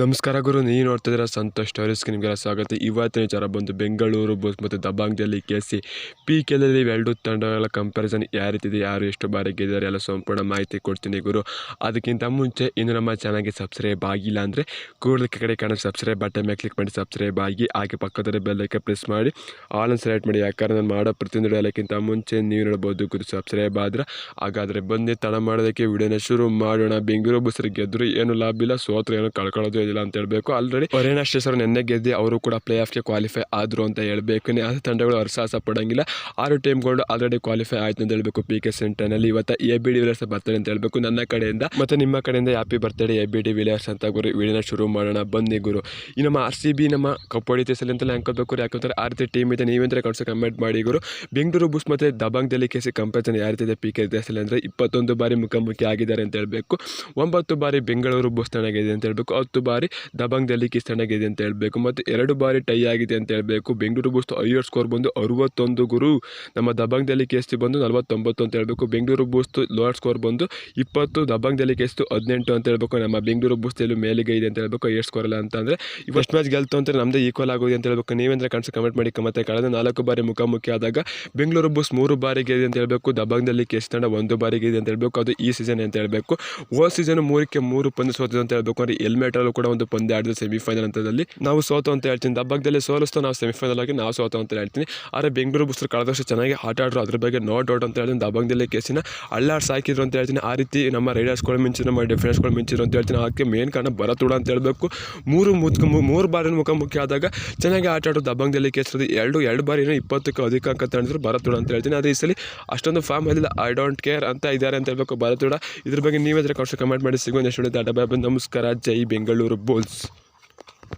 ನಮಸ್ಕಾರ ಗುರು ನೀವು ನೋಡ್ತಿದ್ದೀರ ಸಂತೋಷ್ ಸ್ಟೋರೀಸ್ಗೆ ನಿಮಗೆಲ್ಲ ಸ್ವಾಗತ. ಇವತ್ತಿನ ವಿಚಾರ ಬಂದು ಬೆಂಗಳೂರು ಬಸ್ ಮತ್ತು ದಬಾಂಗ್ದಲ್ಲಿ ಕೆ ಸಿ ಪಿ ಕೆಲಲ್ಲಿ ಎರಡು ತಂಡಗಳ ಕಂಪ್ಯಾರಿಸನ್ ಯಾವ ಯಾರು ಎಷ್ಟು ಬಾರಿ ಗೆದ್ದಿದ್ದಾರೆ ಎಲ್ಲ ಸಂಪೂರ್ಣ ಮಾಹಿತಿ ಕೊಡ್ತೀನಿ ಗುರು. ಅದಕ್ಕಿಂತ ಮುಂಚೆ ಇನ್ನು ನಮ್ಮ ಚಾನಲ್ಗೆ ಸಬ್ಸ್ಕ್ರೈಬ್ ಆಗಿಲ್ಲ ಅಂದರೆ ಕೂಡಲೇ ಕಡೆ ಕಾಣೋ ಸಬ್ಸ್ಕ್ರೈಬ್ ಬಟನ್ ಮೇಲೆ ಕ್ಲಿಕ್ ಮಾಡಿ ಸಬ್ಸ್ಕ್ರೈಬ್ ಆಗಿ ಹಾಗೆ ಪಕ್ಕದಲ್ಲಿ ಬೆಲ್ಲಕ್ಕೆ ಪ್ರೆಸ್ ಮಾಡಿ ಆಲ್ ಸೆಲೆಕ್ಟ್ ಮಾಡಿ. ಯಾಕಂದ್ರೆ ನಾನು ಮಾಡೋ ಪ್ರತಿಯೊಂದು ಎಲ್ಲಕ್ಕಿಂತ ಮುಂಚೆ ನೀವು ನೋಡ್ಬೋದು ಗುರು ಸಬ್ಸ್ಕ್ರೈಬ್ ಆದ್ರೆ ಹಾಗಾದರೆ ಬಂದು ತಡ ಮಾಡೋದಕ್ಕೆ ವಿಡಿಯೋನ ಶುರು ಮಾಡೋಣ. ಬೆಂಗಳೂರು ಬಸ್ಸರಿಗೆ ಗೆದ್ದರು ಏನು ಲಾಭ ಇಲ್ಲ, ಸೋತ್ರ ಏನು ಕಳ್ಕೊಳ್ಳೋದು ಇಲ್ಲ ಅಂತ ಹೇಳ್ಬೇಕು. ಆಲ್ರೆಡಿ ಅವರು ನೆನ್ನೆ ಗೆದ್ದಿ ಅವರು ಕೂಡ ಪ್ಲೇ ಆಫ್ಗೆ ಕ್ವಾಲಿಫೈ ಆದರು ಅಂತ ಹೇಳ್ಬೇಕು. ಯಾವ ತಂಡಗಳು ಹರ್ಸಾಹಸ ಪಡೋಂಗಿಲ್ಲ. ಆರು ಟೀಮ್ಗಳು ಆಲ್ರೆಡಿ ಕ್ವಾಲಿಫೈ ಆಯ್ತು ಅಂತ ಹೇಳ್ಬೇಕು ಪಿ ಕೆ ಸೆಂಟರ್ನಲ್ಲಿ ಇವತ್ತು ಎ ಬಿ ಡಿ ವಿಲಿಯರ್ಸ್ ಬರ್ತಾರೆ ಅಂತ ಹೇಳ್ಬೇಕು ನನ್ನ ಕಡೆಯಿಂದ. ಮತ್ತೆ ನಿಮ್ಮ ಕಡೆಯಿಂದ happy birthday A B de Villiers ಅಂತ ಗುರು. ವಿಡಿಯೋನ ಶುರು ಮಾಡೋಣ. ಬನ್ನಿ ಗುರು. ಈ ನಮ್ಮ ಆರ್ ಸಿ ಬಿ ನಮ್ಮ ಕಪ್ ತೆಸಲಿ ಅಂತಲೇ ಅನ್ಕೋಬೇಕು ಯಾಕಂದ್ರೆ ಆ ರೀತಿ ಟೀಮ್ ಇದೆ. ನೀವೇಂದ್ರೆ ಕಳ್ಸೋ ಕಮೆಂಟ್ ಮಾಡಿ ಗುರು. ಬೆಂಗಳೂರು ಬುಸ್ ಮತ್ತು ದಬಾಂಗ್ದಲ್ಲಿ ಕೇಸಿ ಕಂಪ್ಯಾರಿಸನ್ ಯಾವ ರೀತಿ ಪಿ ಕೆ ದೇಶದಲ್ಲಿ ಅಂದರೆ ಇಪ್ಪತ್ತೊಂದು ಬಾರಿ ಮುಖಾಮುಖಿ ಆಗಿದ್ದಾರೆ ಅಂತ ಹೇಳ್ಬೇಕು. ಒಂಬತ್ತು ಬಾರಿ ಬೆಂಗಳೂರು ಬುಸ್ ತಣ್ಣಗಿದೆ ಅಂತ ಹೇಳ್ಬೇಕು. ಹತ್ತು ಬಾರಿ ದಬಂಗ್ ಡೆಲ್ಲಿ ಕಿಸ್ ತಣ್ಣಗಿದೆ ಅಂತ ಹೇಳಬೇಕು ಮತ್ತು ಎರಡು ಬಾರಿ ಟೈ ಆಗಿದೆ ಅಂತ ಹೇಳಬೇಕು ಬೆಂಗಳೂರು ಬೂಸ್ಟ್ ಹೈಯರ್ ಸ್ಕೋರ್ ಬಂದು ಅರವತ್ತೊಂದು ಗುರು ನಮ್ಮ ದಬಂಗ್ ಡೆಲ್ಲಿ ಕೇಸ್ತು ಬಂದು ನಲವತ್ತೊಂಬತ್ತು ಅಂತ ಹೇಳಬೇಕು ಬೆಂಗಳೂರು ಬೂಸ್ತು ಲೋಯರ್ ಸ್ಕೋರ್ ಬಂದು ಇಪ್ಪತ್ತು ದಬಂಗ್ ಡೆಲ್ಲಿ ಕೇಸ್ತು ಹದಿನೆಂಟು ಅಂತ ಹೇಳ್ಬೇಕು ನಮ್ಮ ಬೆಂಗಳೂರು ಬೂಸ್ ಎಲ್ಲೂ ಮೇಲಿಗೆ ಇದೆ ಅಂತ ಹೇಳ್ಬೇಕು ಹೈಯರ್ ಸ್ಕೋರ್ ಅಲ್ಲ ಅಂತಂದರೆ ಫಸ್ಟ್ ಮ್ಯಾಚ್ ಗೆಲ್ತು ಅಂತ ನಮ್ದೇ ಈಕ್ವಲ್ ಆಗೋದು ಅಂತ ಹೇಳ್ಬೇಕು ನೀವೇಂದ್ರೆ ಕನ್ಸು ಕಮೆಂಟ್ ಮಾಡಿ ಮತ್ತೆ ಕಳೆದ ನಾಲ್ಕು ಬಾರಿ ಮುಖಾಮುಖಿ ಆದಾಗ ಬೆಂಗಳೂರು ಬೂಸ್ ಮೂರು ಬಾರಿಗೆ ಇದೆ ಅಂತ ಹೇಳಬೇಕು ದಬಾಂಗ್ದಲ್ಲಿ ಕೇಸ್ ತಂಡ ಒಂದು ಬಾರಿಗೆ ಇದೆ ಅಂತ ಹೇಳಬೇಕು ಅದು ಈ ಸೀಸನ್ ಅಂತ ಹೇಳಬೇಕು ಓ ಸೀಸನ್ ಮೂರಕ್ಕೆ ಮೂರು ಪಂದ್ಯ ಸೋತಿದೆ ಅಂತ ಹೇಳಬೇಕು ಅಂದ್ರೆ ಹೆಲ್ಮೆಟಲ್ಲೂ ಕೂಡ ಒಂದು ಪಂದ್ಯ ಆಡಿದ ಸೆಮಿಫೈನಲ್ ಹಂತದಲ್ಲಿ. ನಾವು ಸೋತು ಅಂತ ಹೇಳ್ತೀನಿ. ದಬ್ಬಾಗದಲ್ಲಿ ಸೋಲಿಸ್ತಾ ನಾವು ಸೆಮಿಫೈನಲ್ ಆಗಿ ನಾವು ಸೋತು ಅಂತ ಹೇಳ್ತೀನಿ. ಆದರೆ ಬೆಂಗಳೂರು ಬುಸ್ರು ಕಳೆದ ವರ್ಷ ಚೆನ್ನಾಗಿ ಆಟ ಆಡ್ರು. ಅದ್ರ ಬಗ್ಗೆ ನೋ ಡೌಟ್ ಅಂತ ಹೇಳ್ತೀನಿ. ದಬ್ಬಾಗದಲ್ಲಿ ಕೇಸಿನ ಅಲ್ಲಾಡ್ಸ್ ಹಾಕಿದ್ರು ಅಂತ ಹೇಳ್ತೀನಿ. ಆ ರೀತಿ ನಮ್ಮ ರೈಡರ್ಸ್ಗಳು ಮಿಂಚಿದ್ರು, ನಮ್ಮ ಡಿಫೆನ್ಸ್ಗಳು ಮಿಂಚಿದ್ರು ಅಂತ ಹೇಳ್ತೀನಿ. ಅದಕ್ಕೆ ಮೇನ್ ಕಾರಣ ಭರತುಡ ಅಂತ ಹೇಳಬೇಕು. ಮೂರು ಮುಖ ಮೂರು ಬಾರಿ ಮುಖಾಮುಖಿ ಆದಾಗ ಚೆನ್ನಾಗಿ ಆಟ ಆಡೋದು ದಬ್ಬಂಗದಲ್ಲಿ ಕೇಸಿರೋದು ಎರಡು ಎರಡು ಬಾರಿ ಏನೋ ಇಪ್ಪತ್ತಕ್ಕೂ ಅಧಿಕ ಅಂಕ ತಂದಿದ್ರು ಭರತುಡ ಅಂತ ಹೇಳ್ತೀನಿ. ಅದೇ ಈ ಸಲ ಅಷ್ಟೊಂದು ಫಾರ್ಮ್ ಅಲ್ಲಿಲ್ಲ. ಐ ಡೋಂಟ್ ಕೇರ್ ಅಂತ ಇದ್ದಾರೆ ಅಂತ ಹೇಳ್ಬೇಕು ಬರತೂಡ ಇದ್ರ ಬಗ್ಗೆ ನೀವೇ ಕಮೆಂಟ್ ಮಾಡಿ. ಸಿಗೋ ನೆಕ್ಸ್ಟ್ ನಮಸ್ಕಾರ. ಜೈ ಬೆಂಗಳೂರು. ಬೋಲ್ಸ್